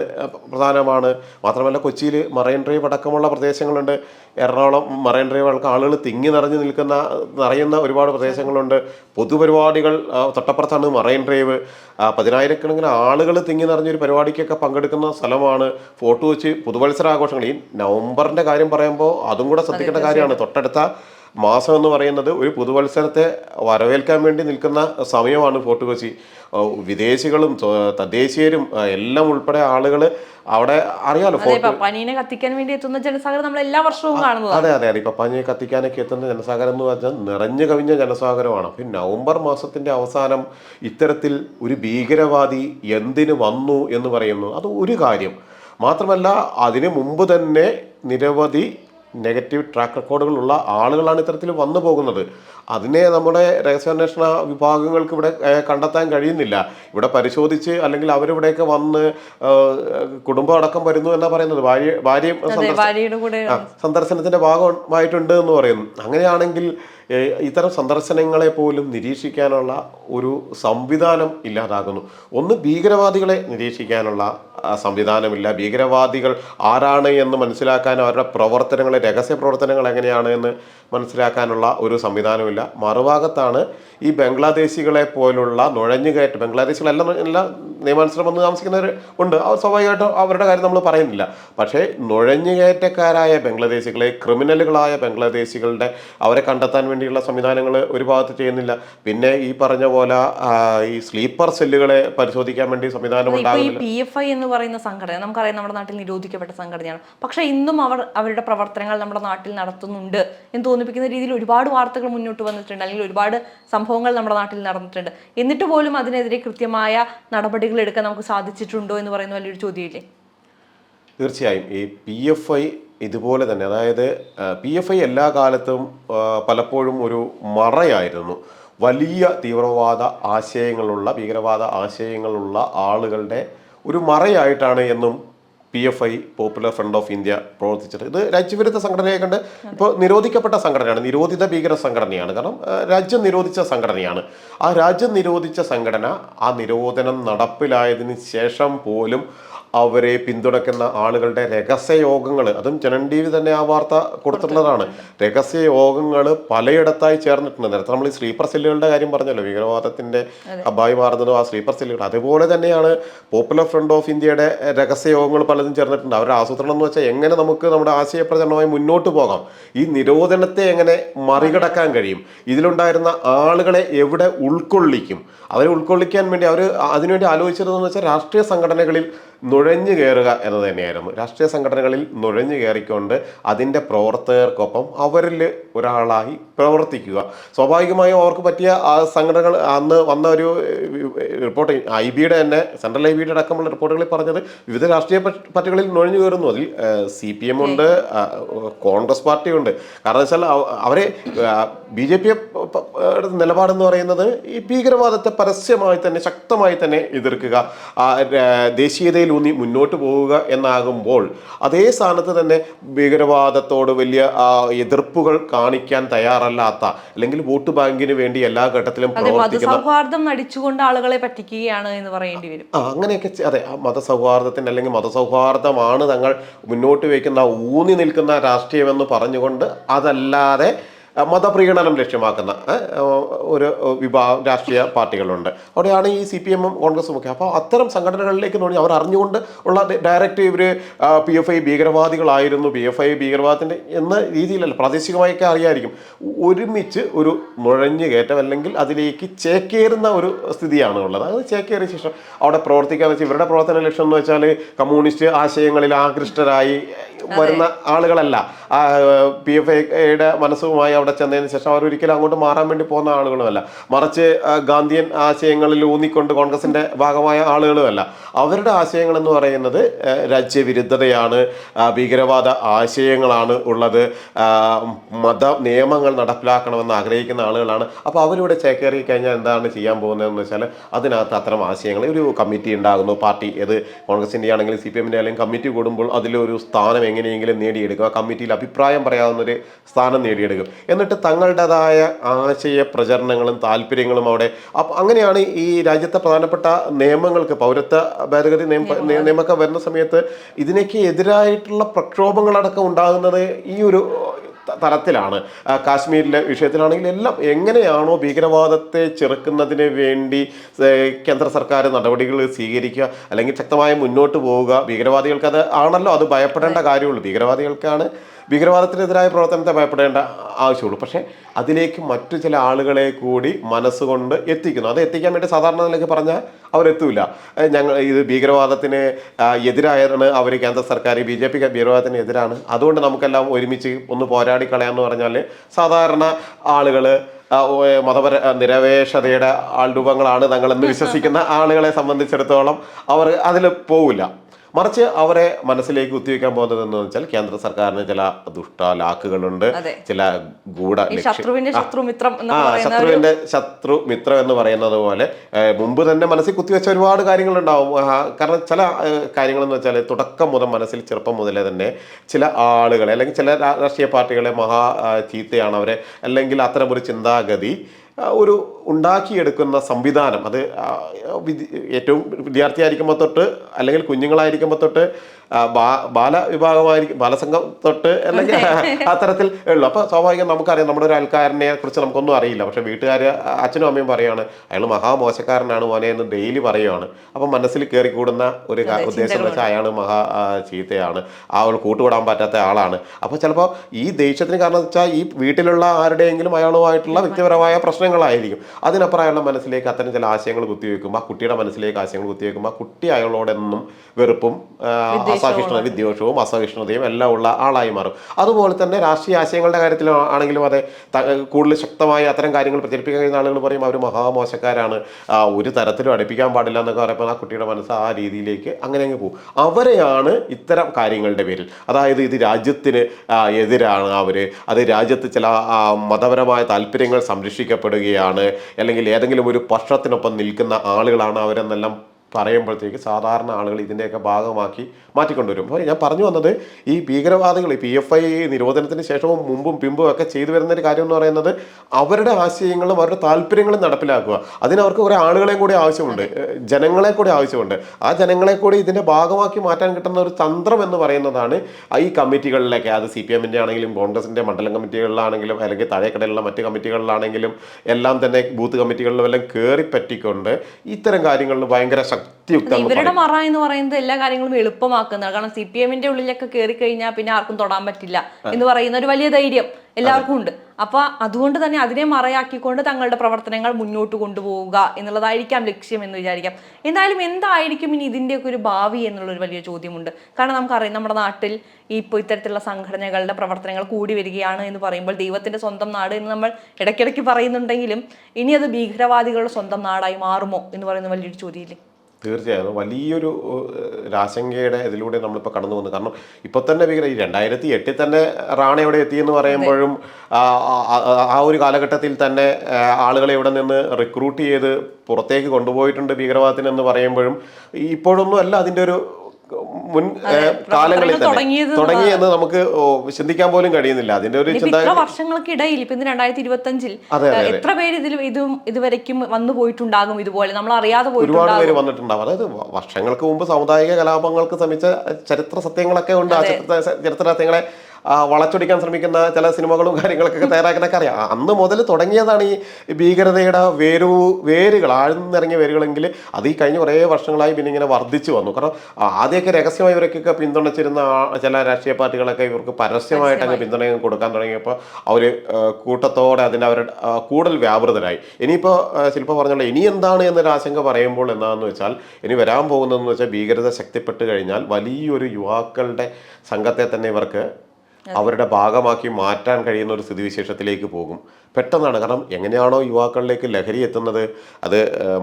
പ്രധാനമാണ്. മാത്രമല്ല കൊച്ചിയിൽ മറൈൻ ഡ്രൈവ് അടക്കമുള്ള പ്രദേശങ്ങളുണ്ട്. എറണാകുളം മറൈൻ ഡ്രൈവുകൾക്ക് ആളുകൾ തിങ്ങി നിറഞ്ഞു നിൽക്കുന്ന നിറയുന്ന ഒരുപാട് പ്രദേശങ്ങളുണ്ട്. പൊതുപരിപാടികൾ തൊട്ടപ്പുറത്താണ് മറൈൻ ഡ്രൈവ്. പതിനായിരക്കണക്കിന് ആളുകൾ തിങ്ങി നിറഞ്ഞൊരു പരിപാടിക്കൊക്കെ പങ്കെടുക്കുന്ന സ്ഥലമാണ് ഫോർട്ട് കൊച്ചി പുതുവത്സരാഘോഷങ്ങൾ. ഈ നവംബറിന്റെ കാര്യം പറയുമ്പോൾ അതും കൂടെ ശ്രദ്ധിക്കേണ്ട കാര്യമാണ്. തൊട്ടടുത്ത മാസം എന്ന് പറയുന്നത് ഒരു പുതുവത്സരത്തെ വരവേൽക്കാൻ വേണ്ടി നിൽക്കുന്ന സമയമാണ് ഫോർട്ട് കൊച്ചി വിദേശികളും തദ്ദേശീയരും എല്ലാം ഉൾപ്പെടെ ആളുകൾ അവിടെ അറിയാലോ പനീനെ കത്തിക്കാൻ വേണ്ടി എത്തുന്ന ജനസാഗരം നമ്മൾ എല്ലാ വർഷവും കാണുന്നത് അതെ അതെ അതെ. ഇപ്പൊ പനിയെ കത്തിക്കാനൊക്കെ എത്തുന്ന ജനസാഗരം എന്ന് പറഞ്ഞാൽ നിറഞ്ഞു കവിഞ്ഞ ജനസാഗരമാണ്. പിന്നെ നവംബർ മാസത്തിന്റെ അവസാനം ഇത്തരത്തിൽ ഒരു ഭീകരവാദി എന്തിന് വന്നു എന്ന് പറയുന്നു. അത് ഒരു കാര്യം. മാത്രമല്ല അതിനു മുമ്പ് തന്നെ നിരവധി നെഗറ്റീവ് ട്രാക്ക് റെക്കോർഡുകളുള്ള ആളുകളാണ് ഇത്തരത്തിൽ വന്നു പോകുന്നത്. അതിനെ നമ്മുടെ രഹസ്യാന്വേഷണ വിഭാഗങ്ങൾക്ക് ഇവിടെ കണ്ടെത്താൻ കഴിയുന്നില്ല. ഇവിടെ പരിശോധിച്ച് അല്ലെങ്കിൽ അവരിവിടെയൊക്കെ വന്ന് കുടുംബം അടക്കം വരുന്നു എന്നാ പറയുന്നത്. ഭാര്യ ഭാര്യയും ആ, സന്ദർശനത്തിന്റെ ഭാഗമായിട്ടുണ്ട് എന്ന് പറയുന്നു. അങ്ങനെയാണെങ്കിൽ ഇത്തരം സന്ദർശനങ്ങളെ പോലും നിരീക്ഷിക്കാനുള്ള ഒരു സംവിധാനം ഇല്ലാതാകുന്നു. ഒന്ന് ഭീകരവാദികളെ നിരീക്ഷിക്കാനുള്ള സംവിധാനമില്ല. ഭീകരവാദികൾ ആരാണ് എന്ന് മനസ്സിലാക്കാൻ അവരുടെ പ്രവർത്തനങ്ങൾ രഹസ്യ പ്രവർത്തനങ്ങൾ എങ്ങനെയാണ് എന്ന് മനസ്സിലാക്കാനുള്ള ഒരു സംവിധാനമില്ല. മറുഭാഗത്താണ് ഈ ബംഗ്ലാദേശികളെ പോലുള്ള നുഴഞ്ഞുകയറ്റം ബംഗ്ലാദേശികളെല്ലാം എല്ലാം നിയമാനുസൃതം വന്ന് താമസിക്കുന്നവർ ഉണ്ട്. അവർ സ്വാഭാവികമായിട്ടും അവരുടെ കാര്യം നമ്മൾ പറയുന്നില്ല. പക്ഷേ നുഴഞ്ഞുകയറ്റക്കാരായ ബംഗ്ലാദേശികളെ ക്രിമിനലുകളായ ബംഗ്ലാദേശികളുടെ അവരെ കണ്ടെത്താൻ വേണ്ടിയുള്ള സംവിധാനങ്ങൾ ഒരു ഭാഗത്ത് ചെയ്യുന്നില്ല. പിന്നെ ഈ പറഞ്ഞ പോലെ ഈ സ്ലീപ്പർ സെല്ലുകളെ പരിശോധിക്കാൻ വേണ്ടി സംവിധാനം ഉണ്ടാകുന്നില്ല. പി എഫ് ഐ എന്ന് പറയുന്ന സംഘടന നമുക്കറിയാം നമ്മുടെ നാട്ടിൽ നിരോധിക്കപ്പെട്ട സംഘടനയാണ്. പക്ഷേ ഇന്നും അവർ അവരുടെ പ്രവർത്തനങ്ങൾ നമ്മുടെ നാട്ടിൽ നടത്തുന്നുണ്ട് എന്ന് തോന്നിപ്പിക്കുന്ന രീതിയിൽ ഒരുപാട് വാർത്തകൾ മുന്നോട്ട് വന്നിട്ടുണ്ട്. അല്ലെങ്കിൽ ഒരുപാട് സംഭവങ്ങൾ നമ്മുടെ നാട്ടിൽ നടന്നിട്ടുണ്ട്. എന്നിട്ട് പോലും അതിനെതിരെ കൃത്യമായ നടപടികൾ എടുക്കാൻ നമുക്ക് സാധിച്ചിട്ടുണ്ടോ എന്ന് പറയുന്ന വലിയൊരു ചോദ്യമില്ലേ? തീർച്ചയായും. ഈ പി എഫ് ഐ ഇതുപോലെ തന്നെ അതായത് പി എഫ് ഐ എല്ലാ കാലത്തും പലപ്പോഴും ഒരു മറയായിരുന്നു. വലിയ തീവ്രവാദ ആശയങ്ങളുള്ള ഭീകരവാദ ആശയങ്ങളുള്ള ആളുകളുടെ ഒരു മറയായിട്ടാണ് എന്നും P F I Popular Front of India പ്രവർത്തിച്ചത് ഇത് രാജ്യവിരുദ്ധ സംഘടനയെ കണ്ട് ഇപ്പോൾ നിരോധിക്കപ്പെട്ട സംഘടനയാണ്. നിരോധിത ഭീകര സംഘടനയാണ്. കാരണം രാജ്യം നിരോധിച്ച സംഘടനയാണ്. ആ രാജ്യം നിരോധിച്ച സംഘടന ആ നിരോധനം നടപ്പിലായതിന് ശേഷം പോലും അവരെ പിന്തുണയ്ക്കുന്ന ആളുകളുടെ രഹസ്യ യോഗങ്ങൾ അതും ജനൻ ടി വി തന്നെ ആ വാർത്ത കൊടുത്തിട്ടുള്ളതാണ്. രഹസ്യ യോഗങ്ങൾ പലയിടത്തായി ചേർന്നിട്ടുണ്ട്. നേരത്തെ നമ്മൾ ഈ സ്ലീപ്പർ സെല്ലുകളുടെ കാര്യം പറഞ്ഞല്ലോ. ഭീകരവാദത്തിന്റെ അബായി മാറുന്നതും ആ സ്ലീപ്പർ സെല്ലുകൾ. അതുപോലെ തന്നെയാണ് പോപ്പുലർ ഫ്രണ്ട് ഓഫ് ഇന്ത്യയുടെ രഹസ്യ യോഗങ്ങൾ പലതും ചേർന്നിട്ടുണ്ട്. അവരുടെ ആസൂത്രണം എന്ന് വെച്ചാൽ എങ്ങനെ നമുക്ക് നമ്മുടെ ആശയ പ്രചരണമായി മുന്നോട്ട് പോകാം? ഈ നിരോധനത്തെ എങ്ങനെ മറികടക്കാൻ കഴിയും? ഇതിലുണ്ടായിരുന്ന ആളുകളെ എവിടെ ഉൾക്കൊള്ളിക്കും? അവരെ ഉൾക്കൊള്ളിക്കാൻ വേണ്ടി അവർ അതിനുവേണ്ടി ആലോചിച്ചതെന്ന് വെച്ചാൽ രാഷ്ട്രീയ സംഘടനകളിൽ നുഴഞ്ഞു കയറുക എന്നത് തന്നെയായിരുന്നു. രാഷ്ട്രീയ സംഘടനകളിൽ നുഴഞ്ഞു കയറിക്കൊണ്ട് അതിന്റെ പ്രവർത്തകർക്കൊപ്പം അവരിൽ ഒരാളായി പ്രവർത്തിക്കുക. സ്വാഭാവികമായും അവർക്ക് പറ്റിയ ആ സംഘടനകൾ അന്ന് വന്ന ഒരു റിപ്പോർട്ട് ഐ ബിയുടെ തന്നെ സെൻട്രൽ ഐ ബിയുടെ അടക്കമുള്ള റിപ്പോർട്ടുകളിൽ പറഞ്ഞത് വിവിധ രാഷ്ട്രീയ പാർട്ടികളിൽ നുഴഞ്ഞു കയറുന്നു അതിൽ സി പി എം ഉണ്ട് കോൺഗ്രസ് പാർട്ടിയുണ്ട്. കാരണം വെച്ചാൽ അവരെ ബി ജെ പി നിലപാടെന്ന് പറയുന്നത് ഈ ഭീകരവാദത്തെ പരസ്യമായി തന്നെ ശക്തമായി തന്നെ എതിർക്കുക ആ, ദേശീയതയിൽ ഊന്നി മുന്നോട്ട് പോവുക എന്നാകുമ്പോൾ അതേ സ്ഥാനത്ത് തന്നെ ഭീകരവാദത്തോട് വലിയ എതിർപ്പുകൾ കാണിക്കാൻ തയ്യാറല്ലാത്ത അല്ലെങ്കിൽ വോട്ട് ബാങ്കിന് വേണ്ടി എല്ലാ ഘട്ടത്തിലും പ്രവർത്തിക്കുന്ന നടിച്ചുകൊണ്ട് ആളുകളെ പറ്റിക്കുകയാണ് എന്ന് പറയേണ്ടി വരും. അങ്ങനെയൊക്കെ അതെ മതസൗഹാർദ്ദത്തിന് അല്ലെങ്കിൽ മതസൗഹാർദ്ദമാണ് തങ്ങൾ മുന്നോട്ട് വയ്ക്കുന്ന ഊന്നി നിൽക്കുന്ന രാഷ്ട്രീയമെന്ന് പറഞ്ഞുകൊണ്ട് അതല്ലാതെ മതപ്രീണനം ലക്ഷ്യമാക്കുന്ന ഒരു വിഭാഗം രാഷ്ട്രീയ പാർട്ടികളുണ്ട്. അവിടെയാണ് ഈ സി പി എമ്മും കോൺഗ്രസും ഒക്കെ. അപ്പോൾ അത്തരം സംഘടനകളിലേക്ക് നോക്കി അവർ അറിഞ്ഞുകൊണ്ട് ഉള്ള ഡയറക്റ്റ് ഇവർ പി എഫ് ഐ ഭീകരവാദികളായിരുന്നു. പി എഫ് ഐ ഭീകരവാദത്തിന്റെ എന്ന രീതിയിലല്ല പ്രാദേശികമായൊക്കെ അറിയായിരിക്കും. ഒരുമിച്ച് ഒരു നുഴഞ്ഞു കയറ്റം അല്ലെങ്കിൽ അതിലേക്ക് ചേക്കേറുന്ന ഒരു സ്ഥിതിയാണ് ഉള്ളത് അത് ചേക്കേറിയ ശേഷം അവിടെ പ്രവർത്തിക്കാന്ന് വെച്ചാൽ ഇവരുടെ പ്രവർത്തന ലക്ഷ്യം എന്ന് വെച്ചാൽ കമ്മ്യൂണിസ്റ്റ് ആശയങ്ങളിൽ ആകൃഷ്ടരായി വരുന്ന ആളുകളല്ല. പി എഫ് ഐയുടെ മനസ്സുമായി അവിടെ ചെന്നതിന് ശേഷം അവർ ഒരിക്കലും അങ്ങോട്ട് മാറാൻ വേണ്ടി പോകുന്ന ആളുകളുമല്ല. മറിച്ച് ഗാന്ധിയൻ ആശയങ്ങളിൽ ഊന്നിക്കൊണ്ട് കോൺഗ്രസിന്റെ ഭാഗമായ ആളുകളുമല്ല. അവരുടെ ആശയങ്ങൾ എന്ന് പറയുന്നത് രാജ്യവിരുദ്ധതയാണ് ഭീകരവാദ ആശയങ്ങളാണ് ഉള്ളത്. മത നിയമങ്ങൾ നടപ്പിലാക്കണമെന്ന് ആഗ്രഹിക്കുന്ന ആളുകളാണ്. അപ്പോൾ അവരിവിടെ ചേക്കേറി കഴിഞ്ഞാൽ എന്താണ് ചെയ്യാൻ പോകുന്നതെന്ന് വെച്ചാൽ അതിനകത്ത് അത്തരം ആശയങ്ങൾ ഒരു കമ്മിറ്റി ഉണ്ടാകുന്നു. പാർട്ടി ഏത് കോൺഗ്രസിന്റെ ആണെങ്കിലും സി പി എമ്മിന്റെ ആണെങ്കിലും കമ്മിറ്റി കൂടുമ്പോൾ അതിലൊരു സ്ഥാനം എങ്ങനെയെങ്കിലും നേടിയെടുക്കും. ആ കമ്മിറ്റിയിൽ അഭിപ്രായം പറയാവുന്നൊരു സ്ഥാനം നേടിയെടുക്കും. എന്നിട്ട് തങ്ങളുടേതായ ആശയ പ്രചരണങ്ങളും താല്പര്യങ്ങളും അവിടെ. അപ്പം അങ്ങനെയാണ് ഈ രാജ്യത്തെ പ്രധാനപ്പെട്ട നിയമങ്ങൾക്ക് പൗരത്വ ഭേദഗതി നിയമം നിയമമൊക്കെ വരുന്ന സമയത്ത് ഇതിനൊക്കെ എതിരായിട്ടുള്ള പ്രക്ഷോഭങ്ങളടക്കം ഉണ്ടാകുന്നത് ഈ ഒരു തലത്തിലാണ് ആ, കാശ്മീരിലെ വിഷയത്തിലാണെങ്കിൽ എല്ലാം എങ്ങനെയാണോ ഭീകരവാദത്തെ ചെറുക്കുന്നതിന് വേണ്ടി കേന്ദ്ര സർക്കാർ നടപടികൾ സ്വീകരിക്കുക അല്ലെങ്കിൽ ശക്തമായി മുന്നോട്ട് പോവുക. ഭീകരവാദികൾക്ക് അത് ആണല്ലോ അത് ഭയപ്പെടേണ്ട കാര്യമുള്ളൂ. ഭീകരവാദികൾക്കാണ് ഭീകരവാദത്തിനെതിരായ പ്രവർത്തനത്തെ ഭയപ്പെടേണ്ട ആവശ്യമുള്ളൂ. പക്ഷേ അതിലേക്ക് മറ്റു ചില ആളുകളെ കൂടി മനസ്സുകൊണ്ട് എത്തിക്കുന്നു. അത് എത്തിക്കാൻ വേണ്ടി സാധാരണ നിലയ്ക്ക് പറഞ്ഞാൽ അവരെത്തൂല. ഞങ്ങൾ ഇത് ഭീകരവാദത്തിന് എതിരായാണ് അവർ കേന്ദ്ര സർക്കാർ ബി ജെ പി ഭീകരവാദത്തിന് എതിരാണ്. അതുകൊണ്ട് നമുക്കെല്ലാം ഒരുമിച്ച് ഒന്ന് പോരാടി കളയാന്ന് പറഞ്ഞാൽ സാധാരണ ആളുകൾ മതപര നിരവേഷതയുടെ നിരപേക്ഷതയുടെ ആൾരൂപങ്ങളാണ് തങ്ങളെന്ന് വിശ്വസിക്കുന്ന ആളുകളെ സംബന്ധിച്ചിടത്തോളം അവർ അതിൽ പോവില്ല. മറിച്ച് അവരെ മനസ്സിലേക്ക് കുത്തിവെക്കാൻ പോകുന്നത് എന്ന് വെച്ചാൽ കേന്ദ്ര സർക്കാരിന് ചില ദുഷ്ട ലാക്കുകളുണ്ട്. ചില ഗൂഢ ശത്രുവിന്റെ ശത്രുവിന്റെ ശത്രു മിത്രം എന്ന് പറയുന്നത് പോലെ മുമ്പ് തന്നെ മനസ്സിൽ കുത്തിവെച്ച ഒരുപാട് കാര്യങ്ങളുണ്ടാവും. ഉണ്ടാവും കാരണം ചില കാര്യങ്ങൾ എന്ന് വെച്ചാൽ തുടക്കം മുതൽ മനസ്സിൽ ചെറുപ്പം മുതലേ തന്നെ ചില ആളുകളെ അല്ലെങ്കിൽ ചില രാഷ്ട്രീയ പാർട്ടികളെ മഹാ ചീത്തയാണ് അവരെ അല്ലെങ്കിൽ അത്തരം ഒരു ചിന്താഗതി ഒരു ഉണ്ടാക്കിയെടുക്കുന്ന സംവിധാനം. അത് ഏറ്റവും വിദ്യാർത്ഥിയായിരിക്കുമ്പോൾ തൊട്ട് അല്ലെങ്കിൽ കുഞ്ഞുങ്ങളായിരിക്കുമ്പോൾ തൊട്ട് ബാല വിഭാഗമായിരിക്കും ബാലസംഘം തൊട്ട് അല്ലെങ്കിൽ അത്തരത്തിൽ ഉള്ളു. അപ്പോൾ സ്വാഭാവികം നമുക്കറിയാം നമ്മുടെ ഒരു ആൾക്കാരനെ കുറിച്ച് നമുക്കൊന്നും അറിയില്ല. പക്ഷെ വീട്ടുകാർ അച്ഛനും അമ്മയും പറയാണ് അയാൾ മഹാമോശക്കാരനാണ് മോനെ എന്ന് ഡെയിലി പറയുവാണ്. അപ്പം മനസ്സിൽ കയറി കൂടുന്ന ഒരു ഉദ്ദേശം എന്ന് വെച്ചാൽ അയാൾ മഹാ ചീത്തയാണ്. ആ ഒരു കൂട്ടുകൂടാൻ പറ്റാത്ത ആളാണ്. അപ്പോൾ ചിലപ്പോൾ ഈ ദേഷ്യത്തിന് കാരണം വെച്ചാൽ ഈ വീട്ടിലുള്ള ആരുടെയെങ്കിലും അയാളുമായിട്ടുള്ള വ്യക്തിപരമായ പ്രശ്നങ്ങളായിരിക്കും. അതിനപ്പുറം അയാളുടെ മനസ്സിലേക്ക് അത്തരം ചില ആശയങ്ങൾ കുത്തിവെക്കുമ്പോൾ ആ കുട്ടിയുടെ മനസ്സിലേക്ക് ആശയങ്ങൾ കുത്തിവെക്കുമ്പോൾ ആ കുട്ടി അയാളോടെന്നും വെറുപ്പും അസഹിഷ്ണുത വിദ്വേഷവും അസഹിഷ്ണുതയും എല്ലാം ഉള്ള ആളായി മാറും. അതുപോലെ തന്നെ രാഷ്ട്രീയ ആശയങ്ങളുടെ കാര്യത്തിൽ ആണെങ്കിലും അതെ കൂടുതൽ ശക്തമായി അത്തരം കാര്യങ്ങൾ പ്രചരിപ്പിക്കാൻ കഴിയുന്ന ആളുകൾ പറയും അവർ മഹാമോശക്കാരാണ്. ഒരു തരത്തിലും അടുപ്പിക്കാൻ പാടില്ല എന്നൊക്കെ പറയുമ്പോൾ ആ കുട്ടിയുടെ മനസ്സ് ആ രീതിയിലേക്ക് അങ്ങനെ അങ്ങ് പോകും. അവരെയാണ് ഇത്തരം കാര്യങ്ങളുടെ പേരിൽ. അതായത് ഇത് രാജ്യത്തിന് എതിരാണ് അവർ അത് രാജ്യത്ത് ചില മതപരമായ താല്പര്യങ്ങൾ സംരക്ഷിക്കപ്പെടുകയാണ്. അല്ലെങ്കിൽ ഏതെങ്കിലും ഒരു പക്ഷത്തിനൊപ്പം നിൽക്കുന്ന ആളുകളാണ് അവരെന്നെല്ലാം പറയുമ്പോഴത്തേക്ക് സാധാരണ ആളുകൾ ഇതിന്റെയൊക്കെ ഭാഗമാക്കി മാറ്റിക്കൊണ്ടുവരും. അപ്പോൾ ഞാൻ പറഞ്ഞു വന്നത് ഈ ഭീകരവാദികൾ ഈ പി എഫ് ഐ നിരോധനത്തിന് ശേഷവും മുമ്പും പിമ്പും ഒക്കെ ചെയ്തു വരുന്ന ഒരു കാര്യം എന്ന് പറയുന്നത് അവരുടെ ആശയങ്ങളും അവരുടെ താല്പര്യങ്ങളും നടപ്പിലാക്കുക. അതിനവർക്ക് കുറേ ആളുകളെയും കൂടി ആവശ്യമുണ്ട്. ജനങ്ങളെ കൂടി ആവശ്യമുണ്ട്. ആ ജനങ്ങളെ കൂടി ഇതിന്റെ ഭാഗമാക്കി മാറ്റാൻ കിട്ടുന്ന ഒരു തന്ത്രം എന്ന് പറയുന്നതാണ് ഈ കമ്മിറ്റികളിലൊക്കെ. അത് സി പി എമ്മിന്റെ ആണെങ്കിലും കോൺഗ്രസിന്റെ മണ്ഡലം കമ്മിറ്റികളിലാണെങ്കിലും അല്ലെങ്കിൽ താഴേക്കടയിലുള്ള മറ്റ് കമ്മിറ്റികളിലാണെങ്കിലും എല്ലാം തന്നെ ബൂത്ത് കമ്മിറ്റികളിലും എല്ലാം കയറി പറ്റിക്കൊണ്ട് ഇത്തരം കാര്യങ്ങളിൽ ഭയങ്കര ശക്തിയുക്തം ഇവരുടെ മറ എന്ന് പറയുന്നത് എല്ലാ കാര്യങ്ങളും എളുപ്പമാക്കുന്നതാണ്. കാരണം സി പി എമ്മിന്റെ ഉള്ളിലൊക്കെ കയറി കഴിഞ്ഞാൽ പിന്നെ ആർക്കും തൊടാൻ പറ്റില്ല എന്ന് പറയുന്ന ഒരു വലിയ ധൈര്യം എല്ലാവർക്കും ഉണ്ട്. അപ്പൊ അതുകൊണ്ട് തന്നെ അതിനെ മറയാക്കിക്കൊണ്ട് തങ്ങളുടെ പ്രവർത്തനങ്ങൾ മുന്നോട്ട് കൊണ്ടുപോവുക എന്നുള്ളതായിരിക്കാം ലക്ഷ്യം എന്ന് വിചാരിക്കാം. എന്തായാലും എന്തായിരിക്കും ഇനി ഇതിന്റെയൊക്കെ ഒരു ഭാവി എന്നുള്ളൊരു വലിയ ചോദ്യമുണ്ട്. കാരണം നമുക്കറിയാം നമ്മുടെ നാട്ടിൽ ഈ ഇപ്പോൾ ഇത്തരത്തിലുള്ള സംഘടനകളുടെ പ്രവർത്തനങ്ങൾ കൂടി വരികയാണ് എന്ന് പറയുമ്പോൾ ദൈവത്തിന്റെ സ്വന്തം നാട് എന്ന് നമ്മൾ ഇടയ്ക്കിടയ്ക്ക് പറയുന്നുണ്ടെങ്കിലും ഇനി അത് ഭീകരവാദികളുടെ സ്വന്തം നാടായി മാറുമോ എന്ന് പറയുന്ന വലിയൊരു ചോദ്യമില്ലേ? തീർച്ചയായും വലിയൊരു രാശങ്കയുടെ ഇതിലൂടെ നമ്മളിപ്പോൾ കടന്നു വന്നു. കാരണം ഇപ്പോൾ തന്നെ ഭീകര ഈ രണ്ടായിരത്തി എട്ടിൽ തന്നെ റാണ എവിടെ എത്തിയെന്ന് പറയുമ്പോഴും ആ ഒരു കാലഘട്ടത്തിൽ തന്നെ ആളുകളെ ഇവിടെ നിന്ന് റിക്രൂട്ട് ചെയ്ത് പുറത്തേക്ക് കൊണ്ടുപോയിട്ടുണ്ട് ഭീകരവാദത്തിന് എന്ന് പറയുമ്പോഴും ഇപ്പോഴൊന്നും അല്ല അതിന്റെ ഒരു മുൻ കാലങ്ങളിൽ തുടങ്ങി എന്ന് നമുക്ക് ചിന്തിക്കാൻ പോലും കഴിയുന്നില്ല. അതിന്റെ ഒരു വർഷങ്ങൾക്കിടയിൽ ഇപ്പൊ ഇന്ന് രണ്ടായിരത്തി ഇരുപത്തി അഞ്ചിൽ എത്ര പേര് ഇതിൽ ഇതും ഇതുവരയ്ക്കും വന്നു പോയിട്ടുണ്ടാകും ഇതുപോലെ? നമ്മൾ അറിയാതെ ഒരുപാട് പേര് വന്നിട്ടുണ്ടാവും. അതായത് വർഷങ്ങൾക്ക് മുമ്പ് സാമുദായിക കലാപങ്ങൾക്ക് ശ്രമിച്ച ചരിത്ര സത്യങ്ങളൊക്കെ ഉണ്ട്. ആ ചരിത്ര സത്യങ്ങളെ വളച്ചൊടിക്കാൻ ശ്രമിക്കുന്ന ചില സിനിമകളും കാര്യങ്ങളൊക്കെ തയ്യാറാക്കുന്നൊക്കെ അറിയാം. അന്ന് മുതൽ തുടങ്ങിയതാണ് ഈ ഭീകരതയുടെ വേരു വേരുകൾ ആഴ്ന്നിറങ്ങിയ വേരുകളെങ്കിൽ അത് ഈ കഴിഞ്ഞ കുറേ വർഷങ്ങളായി പിന്നെ ഇങ്ങനെ വർദ്ധിച്ചു വന്നു. കാരണം ആദ്യമൊക്കെ രഹസ്യമായി ഇവരൊക്കെ പിന്തുണച്ചിരുന്ന ചില രാഷ്ട്രീയ പാർട്ടികളൊക്കെ ഇവർക്ക് പരസ്യമായിട്ട് അങ്ങ് പിന്തുണ കൊടുക്കാൻ തുടങ്ങിയപ്പോൾ അവർ കൂട്ടത്തോടെ അതിന്റെ അവരുടെ കൂടുതൽ വ്യാപൃതരായി. ഇനിയിപ്പോൾ ശില്പ പറഞ്ഞോളൂ ഇനി എന്താണ് എന്നൊരു ആശങ്ക പറയുമ്പോൾ എന്താണെന്ന് വെച്ചാൽ ഇനി വരാൻ പോകുന്നതെന്ന് വെച്ചാൽ ഭീകരത ശക്തിപ്പെട്ട് കഴിഞ്ഞാൽ വലിയൊരു യുവാക്കളുടെ സംഘത്തെ തന്നെ ഇവർക്ക് അവരുടെ ഭാഗമാക്കി മാറ്റാൻ കഴിയുന്ന ഒരു സ്ഥിതിവിശേഷത്തിലേക്ക് പോകും. പെട്ടെന്നാണ്. കാരണം എങ്ങനെയാണോ യുവാക്കളിലേക്ക് ലഹരി എത്തുന്നത്? അത്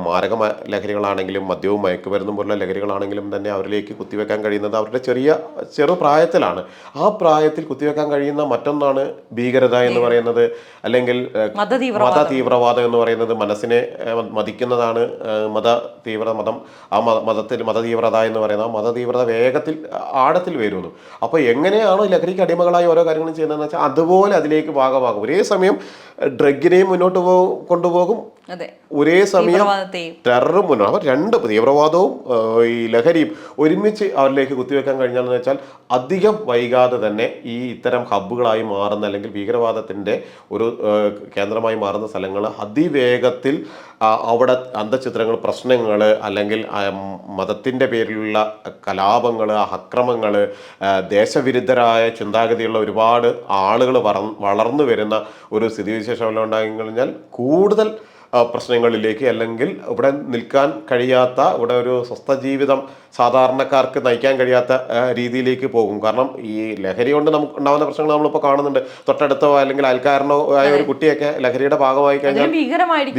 മാരക ലഹരികളാണെങ്കിലും മദ്യവും മയക്കുമരുന്നും പോലുള്ള ലഹരികളാണെങ്കിലും തന്നെ അവരിലേക്ക് കുത്തിവെക്കാൻ കഴിയുന്നത് അവരുടെ ചെറിയ ചെറു പ്രായത്തിലാണ്. ആ പ്രായത്തിൽ കുത്തിവെക്കാൻ കഴിയുന്ന മറ്റൊന്നാണ് ഭീകരത എന്ന് പറയുന്നത്. അല്ലെങ്കിൽ മത തീവ്രവാദം എന്ന് പറയുന്നത് മനസ്സിനെ മതിക്കുന്നതാണ് മത തീവ്ര മതം ആ മത മതത്തിൽ മതതീവ്രത എന്ന് പറയുന്നത്. ആ മതതീവ്രത വേഗത്തിൽ ആഴത്തിൽ വരുന്നു. അപ്പോൾ എങ്ങനെയാണോ ലഹരിക്ക് അടിമകളായി ഓരോ കാര്യങ്ങളും ചെയ്യുന്നതെന്ന് വെച്ചാൽ അതുപോലെ അതിലേക്ക് ഭാഗമാകും. ഒരേ സമയം ഡ്രഗിനെയും മുന്നോട്ട് പോകും കൊണ്ടുപോകും. ഒരേ സമയം ടെററും മുന്നോട്ട് അവർ രണ്ട് തീവ്രവാദവും ഈ ലഹരിയും ഒരുമിച്ച് അവരിലേക്ക് കുത്തിവെക്കാൻ കഴിഞ്ഞാലെന്ന് വെച്ചാൽ അധികം വൈകാതെ തന്നെ ഈ ഇത്തരം ഹബ്ബുകളായി മാറുന്ന അല്ലെങ്കിൽ ഭീകരവാദത്തിന്റെ ഒരു കേന്ദ്രമായി മാറുന്ന സ്ഥലങ്ങൾ അതിവേഗത്തിൽ അവിടെ അന്തചിത്രങ്ങൾ പ്രശ്നങ്ങൾ അല്ലെങ്കിൽ മതത്തിന്റെ പേരിലുള്ള കലാപങ്ങൾ അക്രമങ്ങൾ ദേശവിരുദ്ധരായ ചിന്താഗതിയുള്ള ഒരുപാട് ആളുകൾ വളർന്നു വരുന്ന ഒരു സ്ഥിതിവിശേഷം ഉണ്ടായി കഴിഞ്ഞാൽ കൂടുതൽ പ്രശ്നങ്ങളിലേക്ക് അല്ലെങ്കിൽ ഇവിടെ നിൽക്കാൻ കഴിയാത്ത ഇവിടെ ഒരു സ്വസ്ഥ ജീവിതം സാധാരണക്കാർക്ക് നയിക്കാൻ കഴിയാത്ത രീതിയിലേക്ക് പോകും. കാരണം ഈ ലഹരി കൊണ്ട് നമുക്ക് ഉണ്ടാകുന്ന പ്രശ്നങ്ങൾ നമ്മളിപ്പോൾ കാണുന്നുണ്ട്. തൊട്ടടുത്തോ അല്ലെങ്കിൽ അയൽക്കാരനോ ആയ ഒരു കുട്ടിയൊക്കെ ലഹരിയുടെ ഭാഗമായി കഴിഞ്ഞാൽ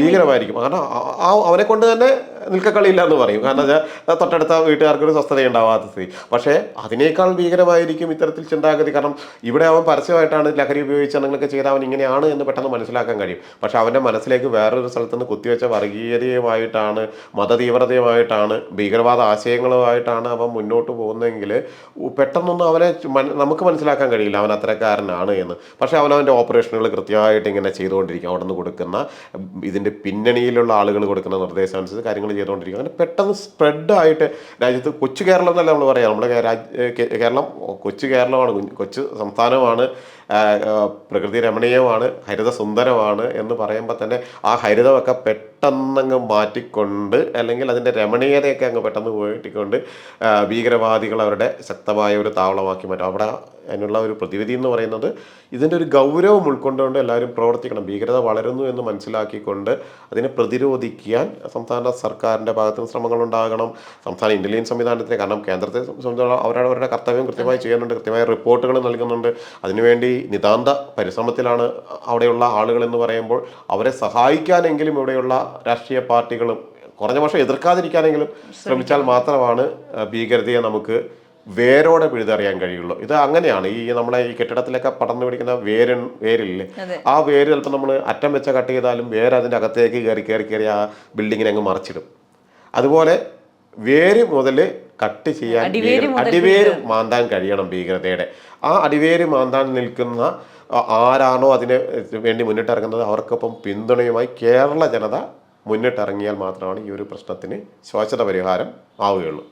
ഭീകരമായിരിക്കും. കാരണം ആ- അവനെ കൊണ്ട് തന്നെ നിൽക്കക്കളിയില്ല എന്ന് പറയും. കാരണം വെച്ചാൽ തൊട്ടടുത്ത വീട്ടുകാർക്ക് ഒരു സ്വസ്ഥത ഉണ്ടാവാത്ത സ്ഥിതി. പക്ഷേ അതിനേക്കാൾ ഭീകരമായിരിക്കും ഇത്തരത്തിൽ ചിന്താഗതി. കാരണം ഇവിടെ അവൻ പരസ്യമായിട്ടാണ് ലഹരി ഉപയോഗിച്ച് എന്തെങ്കിലുമൊക്കെ ചെയ്ത അവൻ ഇങ്ങനെയാണ് എന്ന് പെട്ടെന്ന് മനസ്സിലാക്കാൻ കഴിയും. പക്ഷെ അവന്റെ മനസ്സിലേക്ക് വേറൊരു സ്ഥലത്ത് നിന്ന് കുത്തിവെച്ച വർഗീയതയുമായിട്ടാണ് മതതീവ്രതയുമായിട്ടാണ് ഭീകരവാദ ആശയങ്ങളുമായിട്ടാണ് അവൻ മുന്നോട്ട് പോകുന്നതെങ്കിൽ പെട്ടെന്നൊന്നും അവനെ നമുക്ക് മനസ്സിലാക്കാൻ കഴിയില്ല അവൻ അത്തരക്കാരനാണ് എന്ന്. പക്ഷേ അവൻ അവന്റെ ഓപ്പറേഷനുകൾ കൃത്യമായിട്ട് ഇങ്ങനെ ചെയ്തുകൊണ്ടിരിക്കും. അവിടെ നിന്ന് കൊടുക്കുന്ന ഇതിന്റെ പിന്നണിയിലുള്ള ആളുകൾ കൊടുക്കുന്ന നിർദ്ദേശം അനുസരിച്ച് കാര്യങ്ങൾ ചെയ്തുകൊണ്ടിരിക്കും. അങ്ങനെ പെട്ടെന്ന് സ്പ്രെഡായിട്ട് രാജ്യത്ത് കൊച്ചു കേരളം എന്നല്ല നമ്മൾ പറയാം. നമ്മുടെ കേരളം കൊച്ചു കേരളമാണ് കൊച്ചു സംസ്ഥാനമാണ്. പ്രകൃതി രമണീയമാണ് ഹരിത സുന്ദരമാണ് എന്ന് പറയുമ്പോൾ തന്നെ ആ ഹരിതമൊക്കെ പെട്ടെന്നങ്ങ് മാറ്റിക്കൊണ്ട് അല്ലെങ്കിൽ അതിന്റെ രമണീയതയൊക്കെ അങ്ങ് പെട്ടെന്ന് പോയിട്ടിക്കൊണ്ട് ഭീകരവാദികൾ അവരുടെ ശക്തമായ ഒരു താവളമാക്കി മാറ്റും. അവിടെ അതിനുള്ള ഒരു പ്രതിവിധി എന്ന് പറയുന്നത് ഇതിന്റെ ഒരു ഗൗരവം ഉൾക്കൊണ്ടുകൊണ്ട് എല്ലാവരും പ്രവർത്തിക്കണം. ഭീകരത വളരുന്നു എന്ന് മനസ്സിലാക്കിക്കൊണ്ട് അതിനെ പ്രതിരോധിക്കാൻ സംസ്ഥാന സർക്കാരിന്റെ ഭാഗത്തുനിന്ന് ശ്രമങ്ങൾ ഉണ്ടാകണം. സംസ്ഥാന ഇന്റലിജൻസ് സംവിധാനത്തിന് കാരണം കേന്ദ്രത്തെ സംബന്ധിച്ചിടത്തോളം അവരുടെ അവരുടെ കർത്തവ്യം കൃത്യമായി ചെയ്യുന്നുണ്ട് കൃത്യമായ റിപ്പോർട്ടുകൾ നൽകുന്നുണ്ട്. അതിനുവേണ്ടി നിതാന്ത പരിശ്രമത്തിലാണ് അവിടെയുള്ള ആളുകൾ എന്ന് പറയുമ്പോൾ അവരെ സഹായിക്കാനെങ്കിലും ഇവിടെയുള്ള രാഷ്ട്രീയ പാർട്ടികളും കുറഞ്ഞ പക്ഷം എതിർക്കാതിരിക്കാനെങ്കിലും ശ്രമിച്ചാൽ മാത്രമാണ് ഭീകരതയെ നമുക്ക് വേരോടെ പിഴുതറിയാൻ കഴിയുള്ളൂ. ഇത് അങ്ങനെയാണ്. ഈ നമ്മളെ ഈ കെട്ടിടത്തിലൊക്കെ പടർന്നു പിടിക്കുന്ന വേര് വേരില്ലേ? ആ വേര് ചിലപ്പോൾ നമ്മൾ അറ്റം വെച്ച കട്ട് ചെയ്താലും വേര് അതിന്റെ അകത്തേക്ക് കയറി കയറി കയറി ആ ബിൽഡിങ്ങിനെ അങ്ങ് മറിച്ചിടും. അതുപോലെ വേര് മുതൽ കട്ട് ചെയ്യാൻ അടിവേര് അടിവേര് മാന്താൻ കഴിയണം ഭീകരതയുടെ. ആ അടിവേര് മാന്താൻ നിൽക്കുന്ന ആരാണോ അതിന് വേണ്ടി മുന്നിട്ടിറങ്ങുന്നത് അവർക്കൊപ്പം പിന്തുണയുമായി കേരള ജനത മുന്നിട്ടിറങ്ങിയാൽ മാത്രമാണ് ഈ ഒരു പ്രശ്നത്തിന് ശാശ്വത പരിഹാരം ആവുകയുള്ളൂ.